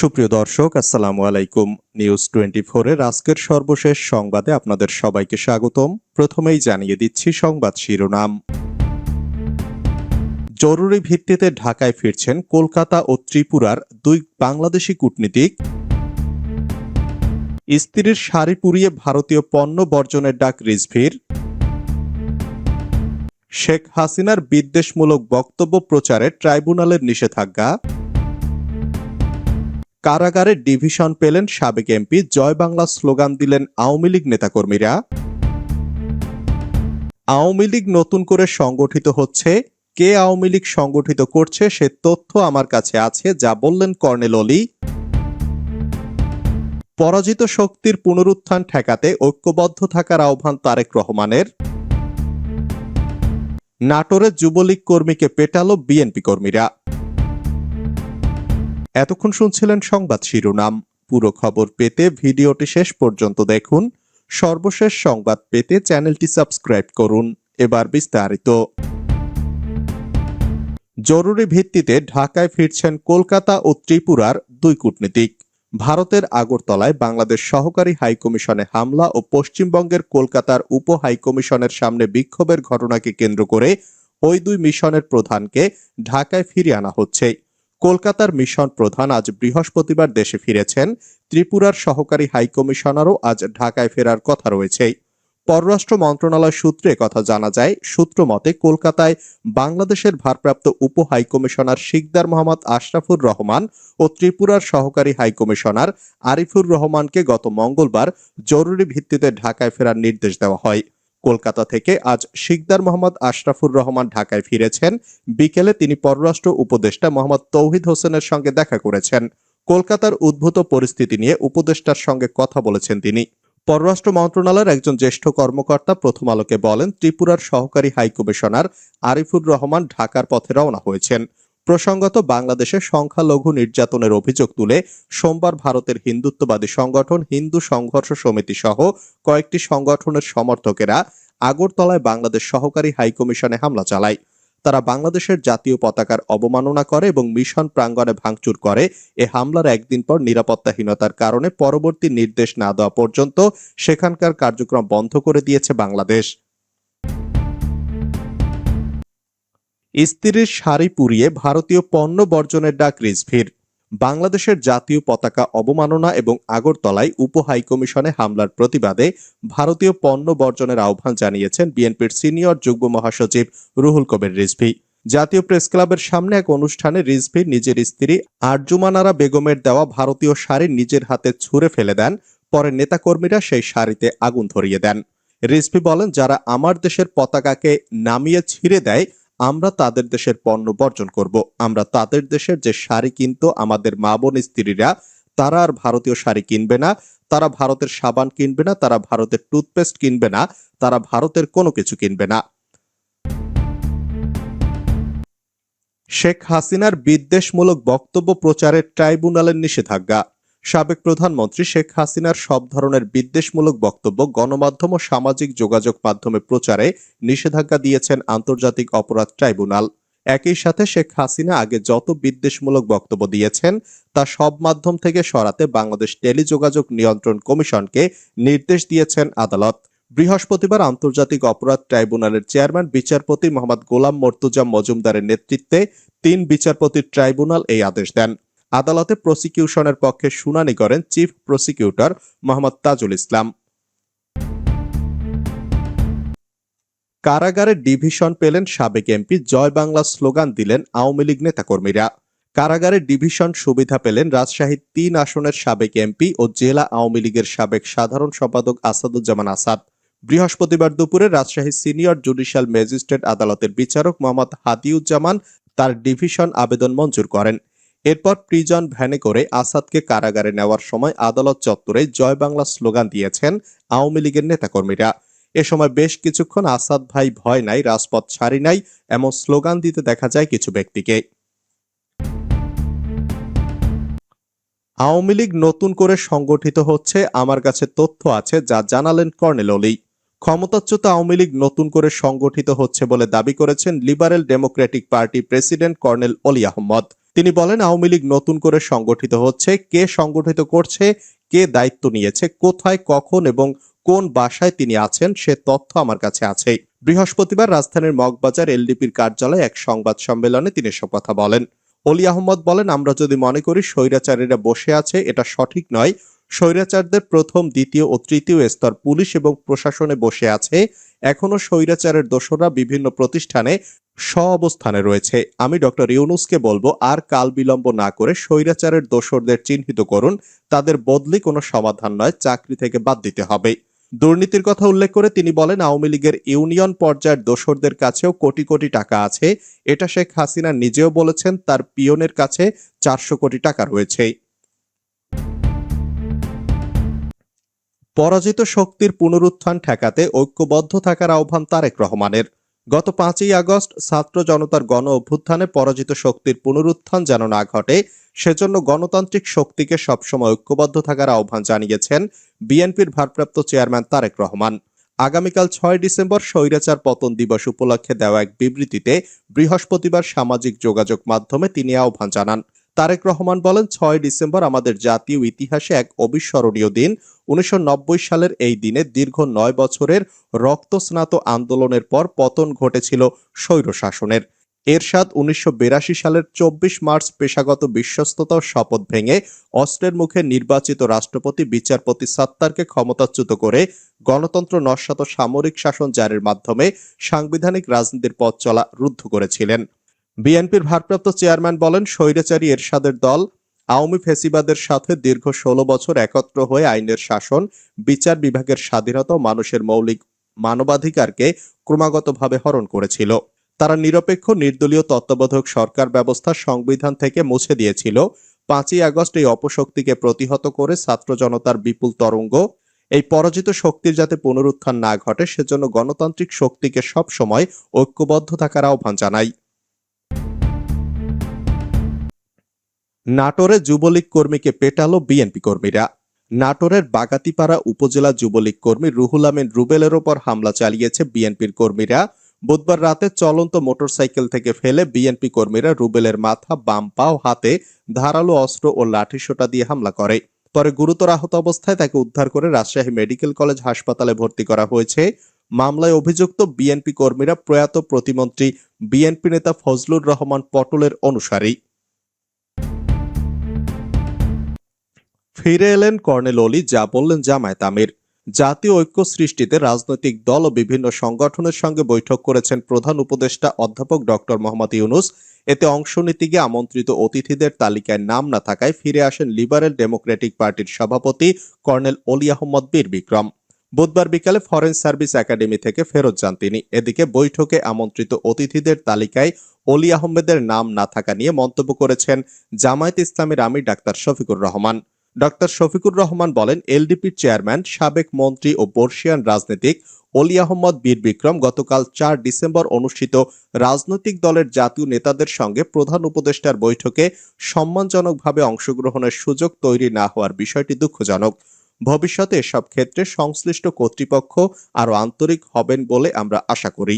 সুপ্রিয় দর্শক, আসসালামু আলাইকুম। নিউজ টোয়েন্টি এর আজকের সর্বশেষ সংবাদে আপনাদের সবাইকে স্বাগতম। প্রথমেই জানিয়ে দিচ্ছি সংবাদ শিরোনাম। জরুরি ভিত্তিতে ঢাকায় ফিরছেন কলকাতা ও ত্রিপুরার দুই বাংলাদেশি কূটনীতিক। স্ত্রীর শাড়ি পুড়িয়ে ভারতীয় পণ্য বর্জনের ডাক রিজভির। শেখ হাসিনার বিদ্বেষমূলক বক্তব্য প্রচারে ট্রাইব্যুনালের নিষেধাজ্ঞা। কারাগারে ডিভিশন পেলেন সাবেক এমপি, জয় বাংলা স্লোগান দিলেন আওয়ামী লীগ নেতাকর্মীরা। আওয়ামী লীগ নতুন করে সংগঠিত হচ্ছে। কে আওয়ামী লীগ সংগঠিত করছে সে তথ্য আমার কাছে আছে, যা বললেন কর্নেল অলি। পরাজিত শক্তির পুনরুত্থান ঠেকাতে ঐক্যবদ্ধ থাকার আহ্বান তারেক রহমানের। নাটোরের যুবলীগ কর্মীকে পেটালো বিএনপি কর্মীরা। এতক্ষণ শুনছিলেন সংবাদ শিরোনাম। পুরো খবর পেতে ভিডিওটি শেষ পর্যন্ত দেখুন। সর্বশেষ সংবাদ পেতে চ্যানেলটি সাবস্ক্রাইব করুন। এবার বিস্তারিত। জরুরি ভিত্তিতে ঢাকায় ফিরছেন কলকাতা ও ত্রিপুরার দুই কূটনীতিক। ভারতের আগরতলায় বাংলাদেশ সহকারী হাইকমিশনে হামলা ও পশ্চিমবঙ্গের কলকাতার উপ হাইকমিশনের সামনে বিক্ষোভের ঘটনাকে কেন্দ্র করে ওই দুই মিশনের প্রধানকে ঢাকায় ফিরিয়ে আনা হচ্ছে। কলকাতার মিশন প্রধান আজ বৃহস্পতিবার দেশে ফিরেছেন। ত্রিপুরার সহকারী হাইকমিশনারও আজ ঢাকায় ফেরার কথা রয়েছে। পররাষ্ট্র মন্ত্রণালয় সূত্রে কথা জানা যায়, সূত্র মতে কলকাতায় বাংলাদেশের ভারপ্রাপ্ত উপ হাইকমিশনার শিকদার মোহাম্মদ আশরাফুর রহমান ও ত্রিপুরার সহকারী হাইকমিশনার আরিফুর রহমানকে গত মঙ্গলবার জরুরি ভিত্তিতে ঢাকায় ফেরার নির্দেশ দেওয়া হয়। কলকাতা থেকে আজ শিকদার মোহাম্মদ আশরাফুর রহমান ঢাকায় ফিরেছেন। বিকেলে তিনি পররাষ্ট্র উপদেষ্টা মোহাম্মদ তৌহিদ হোসেনের সঙ্গে দেখা করেছেন। কলকাতার উদ্ভূত পরিস্থিতি নিয়ে উপদেষ্টার সঙ্গে কথা বলেছেন তিনি। পররাষ্ট্র মন্ত্রণালয়ের একজন জ্যেষ্ঠ কর্মকর্তা প্রথম আলোকে বলেন, ত্রিপুরার সহকারী হাইকমিশনার আরিফুর রহমান ঢাকার পথে রওনা হয়েছেন। প্রসঙ্গত বাংলাদেশে সংখ্যালঘু নির্যাতনের অভিযোগ তুলে সোমবার ভারতের হিন্দুত্ববাদী সংগঠন হিন্দু সংঘর্ষ সমিতি সহ কয়েকটি সংগঠনের সমর্থকেরা আগরতলায় বাংলাদেশ সহকারী হাইকমিশনে হামলা চালায়। তারা বাংলাদেশের জাতীয় পতাকার অবমাননা করে এবং মিশন প্রাঙ্গণে ভাঙচুর করে। এ হামলার একদিন পর নিরাপত্তাহীনতার কারণে পরবর্তী নির্দেশ না দেওয়া পর্যন্ত সেখানকার কার্যক্রম বন্ধ করে দিয়েছে বাংলাদেশ। স্ত্রীর শাড়ি পুড়িয়ে ভারতীয় পণ্য বর্জনের ডাক রিজভির। বাংলাদেশের জাতীয় পতাকা অবমাননা এবং আগরতলায় উপ হাইকমিশনে হামলার প্রতিবাদে ভারতীয় পণ্য বর্জনের আহ্বান জানিয়েছেন বিএনপির সিনিয়র যুগ্ম মহাসচিব রুহুল কবির রিজভি। জাতীয় প্রেস ক্লাবের সামনে এক অনুষ্ঠানে রিজভি নিজের স্ত্রী আরজুমানারা বেগমের দেওয়া ভারতীয় শাড়ি নিজের হাতে ছুঁড়ে ফেলে দেন, পরে নেতাকর্মীরা সেই শাড়িতে আগুন ধরিয়ে দেন। রিজভি বলেন, যারা আমার দেশের পতাকাকে নামিয়ে ছিঁড়ে দেয় আমরা তাদের দেশের পণ্য বর্জন করব। আমরা তাদের দেশের যে শাড়ি কিনতো আমাদের মা বোন স্ত্রীরা, তারা আর ভারতীয় শাড়ি কিনবে না, তারা ভারতের সাবান কিনবে না, তারা ভারতের টুথপেস্ট কিনবে না, তারা ভারতের কোনো কিছু কিনবে না। শেখ হাসিনার বিদ্বেষমূলক বক্তব্য প্রচারের ট্রাইব্যুনালের নিষেধাজ্ঞা। সাবেক প্রধানমন্ত্রী শেখ হাসিনার সব ধরনের বিদ্বেষমূলক বক্তব্য গণমাধ্যম ও সামাজিক যোগাযোগ মাধ্যমে প্রচারে নিষেধাজ্ঞা দিয়েছেন আন্তর্জাতিক অপরাধ ট্রাইব্যুনাল। একই সাথে শেখ হাসিনা আগে যত বিদ্বেষমূলক বক্তব্য দিয়েছেন, তা সব মাধ্যম থেকে সরাতে বাংলাদেশ টেলিযোগাযোগ নিয়ন্ত্রণ কমিশনকে নির্দেশ দিয়েছেন আদালত। বৃহস্পতিবার আন্তর্জাতিক অপরাধ ট্রাইব্যুনালের চেয়ারম্যান, বিচারপতি মোহাম্মদ গোলাম মর্তুজা মজুমদারের নেতৃত্বে তিন বিচারপতির ট্রাইব্যুনাল এই আদেশ দেন। আদালতে প্রসিকিউশনের পক্ষে শুনানি করেন চিফ প্রসিকিউটর মোহাম্মদ তাজুল ইসলাম। কারাগারে ডিভিশন পেলেন সাবেক এমপি জয় বাংলা স্লোগান দিলেন আওয়ামী লীগ নেতাকর্মীরা। কারাগারে ডিভিশন সুবিধা পেলেন রাজশাহীর তিন আসনের সাবেক এমপি ও জেলা আওয়ামী লীগের সাবেক সাধারণ সম্পাদক আসাদুজ্জামান আসাদ। বৃহস্পতিবার দুপুরে রাজশাহী সিনিয়র জুডিশিয়াল ম্যাজিস্ট্রেট আদালতের বিচারক মোহাম্মদ হাদিউজ্জামান তার ডিভিশন আবেদন মঞ্জুর করেন। এরপর প্রিজন ভ্যানে করে আসাদকে কারাগারে নেওয়ার সময় আদালত চত্বরে জয় বাংলা স্লোগান দিয়েছেন আওয়ামী লীগের নেতাকর্মীরা। এ সময় বেশ কিছুক্ষণ আসাদ ভাই ভয় নাই, রাজপথ ছাড়ি নাই, এমন স্লোগান দিতে দেখা যায় কিছু ব্যক্তিকে। আওয়ামী লীগ নতুন করে সংগঠিত হচ্ছে, আমার কাছে তথ্য আছে যা জানালেন কর্নেল অলি। ক্ষমতাচ্যুত আওয়ামী লীগ নতুন করে সংগঠিত হচ্ছে বলে দাবি করেছেন Liberal Democratic Party president colonel Oli Ahmad. তিনি বলেন, আওয়ামী লীগ নতুন করে সংগঠিত হচ্ছে। কে সংগঠিত করছে? কে দায়িত্ব নিয়েছে? কোথায়, কখন এবং কোন বাসায় তিনি আছেন? সে তথ্য আমার কাছে আছে বৃহস্পতিবার রাজধানীর মগবাজার এলডিপির কার্যালয়ে এক সংবাদ সম্মেলনে তিনি এসব কথা বলেন। অলি আহমদ বলেন, আমরা যদি মনে করি স্বৈরাচারীরা বসে আছে, এটা সঠিক নয়। স্বৈরাচারদের প্রথম, দ্বিতীয় ও তৃতীয় স্তর পুলিশ এবং প্রশাসনে বসে আছে। এখনও স্বৈরাচারের দোসররা বিভিন্ন প্রতিষ্ঠানে স্ব অবস্থানে রয়েছে। আমি ডক্টর ইউনুসকে বলব, আর কাল বিলম্ব না করে স্বৈরাচারের দোসরদের চিহ্নিত করুন। তাদের বদলি কোনো সমাধান নয়, চাকরি থেকে বাদ দিতে হবে। দুর্নীতির কথা উল্লেখ করে তিনি বলেন, আওয়ামী লীগের ইউনিয়ন পর্যায়ের দোসরদের কাছেও কোটি কোটি টাকা আছে। এটা শেখ হাসিনা নিজেও বলেছেন, তার পিয়নের কাছে চারশো কোটি টাকা রয়েছে। পরাজিত শক্তির পুনরুত্থান ঠেকাতে ঐক্যবদ্ধ থাকার আহ্বান তারেক রহমানের। গত পাঁচই আগস্ট ছাত্র জনতার গণ অভ্যুত্থানে পরাজিত শক্তির পুনরুত্থান যেন না ঘটে, সেজন্য গণতান্ত্রিক শক্তিকে সবসময় ঐক্যবদ্ধ থাকার আহ্বান জানিয়েছেন বিএনপির ভারপ্রাপ্ত চেয়ারম্যান তারেক রহমান। আগামীকাল ছয় ডিসেম্বর স্বৈরাচার পতন দিবস উপলক্ষে দেওয়া এক বিবৃতিতে বৃহস্পতিবার সামাজিক যোগাযোগ মাধ্যমে তিনি আহ্বান জানান। তারেক রহমান বলেন, ছয় ডিসেম্বর আমাদের জাতীয় ইতিহাসে এক অবিস্মরণীয় দিন। উনিশশো নব্বই সালের এই দিনে দীর্ঘ নয় বছরের রক্তস্নাত আন্দোলনের পর পতন ঘটেছিল স্বৈর শাসনের। এরশাদ উনিশশো বিরাশি সালের চব্বিশ মার্চ পেশাগত বিশ্বস্ততা শপথ ভেঙে অস্ত্রের মুখে নির্বাচিত রাষ্ট্রপতি, বিচারপতি সাত্তারকে ক্ষমতাচ্যুত করে গণতন্ত্র নস্যাত সামরিক শাসন জারির মাধ্যমে সাংবিধানিক রাজনীতির পথ চলা রুদ্ধ করেছিলেন। বিএনপির ভারপ্রাপ্ত চেয়ারম্যান বলেন, স্বৈরাচারী এরশাদের দল আওয়ামী ফেসিবাদের সাথে দীর্ঘ ষোলো বছর একত্র হয়ে আইনের শাসন, বিচার বিভাগের স্বাধীনতা মানুষের মৌলিক মানবাধিকারকে ক্রমাগতভাবে হরণ করেছিল। তারা নিরপেক্ষ, নির্দলীয় তত্ত্বাবধায়ক সরকার ব্যবস্থা সংবিধান থেকে মুছে দিয়েছিল। পাঁচই আগস্ট এই অপশক্তিকে প্রতিহত করে ছাত্র জনতার বিপুল তরঙ্গ, এই পরাজিত শক্তির যাতে পুনরুত্থান না ঘটে, সেজন্য গণতান্ত্রিক শক্তিকে সব সময় ঐক্যবদ্ধ থাকার আহ্বান জানাই নাটোরে যুবলীগ কর্মীকে পেটালো বিএনপি কর্মীরা। নাটোরের বাগাতিপাড়া উপজেলা যুবলীগ কর্মী রুহুল আমিন রুবেলের ওপর হামলা চালিয়েছে বিএনপির কর্মীরা। বুধবার রাতে চলন্ত মোটরসাইকেল থেকে ফেলে বিএনপি কর্মীরা রুবেলের মাথা, বাম পা ও হাতে ধারালো অস্ত্র ও লাঠিসোঁটা দিয়ে হামলা করে। পরে গুরুতর আহত অবস্থায় তাকে উদ্ধার করে রাজশাহী মেডিকেল কলেজ হাসপাতালে ভর্তি করা হয়েছে। মামলায় অভিযুক্ত বিএনপি কর্মীরা প্রয়াত প্রতিমন্ত্রী বিএনপি নেতা ফজলুর রহমান পটলের অনুসারী। ফিরে এলেন কর্নেল অলি, যা বললেন জামায়াত আমির। জাতীয় ঐক্য সৃষ্টিতে রাজনৈতিক দল ও বিভিন্ন সংগঠনের সঙ্গে বৈঠক করেছেন প্রধান উপদেষ্টা অধ্যাপক ডক্টর মোহাম্মদ ইউনুস। এতে অংশ নিতে গিয়ে আমন্ত্রিত অতিথিদের তালিকায় নাম না থাকায় ফিরে আসেন লিবারেল ডেমোক্রেটিক পার্টির সভাপতি কর্নেল অলি আহমদ বীর বিক্রম। বুধবার বিকালে ফরেন সার্ভিস একাডেমি থেকে ফেরত যান তিনি। এদিকে বৈঠকে আমন্ত্রিত অতিথিদের তালিকায় অলি আহমেদের নাম না থাকা নিয়ে মন্তব্য করেছেন জামায়াত ইসলামের আমির ডাক্তার শফিকুর রহমান। ডক্টর শফিকুর রহমান বলেন এলডিপির চেয়ারম্যান, সাবেক মন্ত্রী ও বর্ষিয়ান রাজনীতিক অলি আহমদ বীর বিক্রম গতকাল চার ডিসেম্বর অনুষ্ঠিত রাজনৈতিক দলের জাতীয় নেতাদের সঙ্গে প্রধান উপদেষ্টার বৈঠকে সম্মানজনকভাবে অংশগ্রহণের সুযোগ তৈরি না হওয়ার বিষয়টি দুঃখজনক। ভবিষ্যতে এসব ক্ষেত্রে সংশ্লিষ্ট কর্তৃপক্ষ আরও আন্তরিক হবেন বলে আমরা আশা করি।